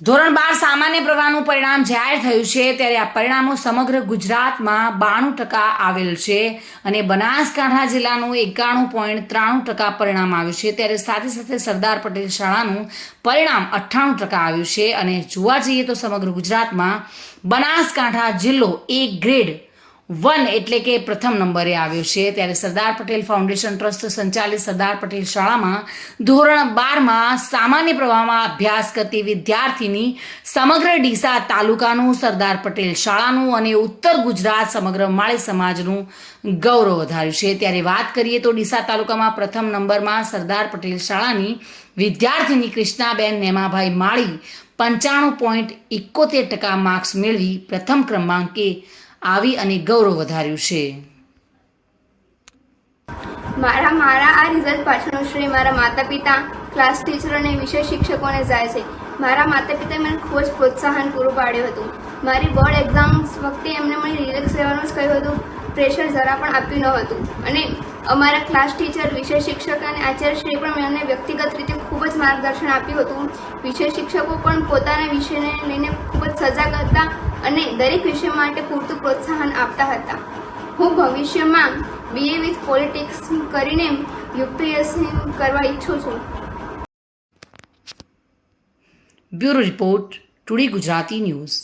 ધોરણ બાર સામાન્ય પ્રવાહનું પરિણામ જાહેર થયું છે, ત્યારે આ પરિણામો સમગ્ર ગુજરાતમાં બાણું ટકા આવેલ છે અને બનાસકાંઠા જિલ્લાનું એકાણું પોઈન્ટ ત્રાણું ટકા પરિણામ આવ્યું છે. ત્યારે સાથે સાથે સરદાર પટેલ શાળાનું પરિણામ અઠ્ઠાણું ટકા આવ્યું છે અને જોવા જઈએ તો સમગ્ર ગુજરાતમાં બનાસકાંઠા જિલ્લો એ ગ્રેડ વન એટલે કે પ્રથમ નંબરે આવ્યો છે. ત્યારે સરદાર પટેલ ફાઉન્ડેશન ટ્રસ્ટ સંચાલિત સરદાર પટેલ શાળામાં ધોરણ બારમાં સામાન્ય પ્રવાહમાં અભ્યાસ કરતી વિદ્યાર્થીની સમગ્ર ડીસા તાલુકાનું સરદાર પટેલ શાળાનું અને ઉત્તર ગુજરાત સમગ્ર માળી સમાજનું ગૌરવ વધાર્યું છે. ત્યારે વાત કરીએ તો ડીસા તાલુકામાં પ્રથમ નંબરમાં સરદાર પટેલ શાળાની વિદ્યાર્થીની કૃષ્ણાબેન નેમાભાઈ માળી પંચાણું પોઈન્ટ એકોતેર ટકા માર્ક્સ મેળવી પ્રથમ ક્રમાંકે આવી અને ગૌરવ વધાર્યું છે. મારા મારા આ રિઝલ્ટ પાછળનો શ્રેય મારા માતા પિતા ક્લાસ ટીચર અને વિષય શિક્ષકોને જાય છે. મારા માતા પિતાએ મને ખૂબ જ પ્રોત્સાહન પૂરું પાડ્યું હતું. મારી બોર્ડ એક્ઝામ્સ વખતે એમને મને રિલેક્સ રહેવાનું જ કહ્યું હતું. પ્રેશર જરા પણ આપ્યું ન હતું. અને અમારા ક્લાસ ટીચર વિષય શિક્ષક અને આચાર્યશ્રી પણ મને વ્યક્તિગત રીતે ખૂબ જ માર્ગદર્શન આપ્યું હતું. વિષય શિક્ષકો પણ પોતાના વિષયને લઈને સજાગ હતા અને દરેક વિષય માટે પૂરતું પ્રોત્સાહન આપતા હતા. હું ભવિષ્યમાં બીએ વિથ પોલિટિક્સ કરીને યુપીએસસી કરવા ઈચ્છું છું. Bureau report, today Gujarati news.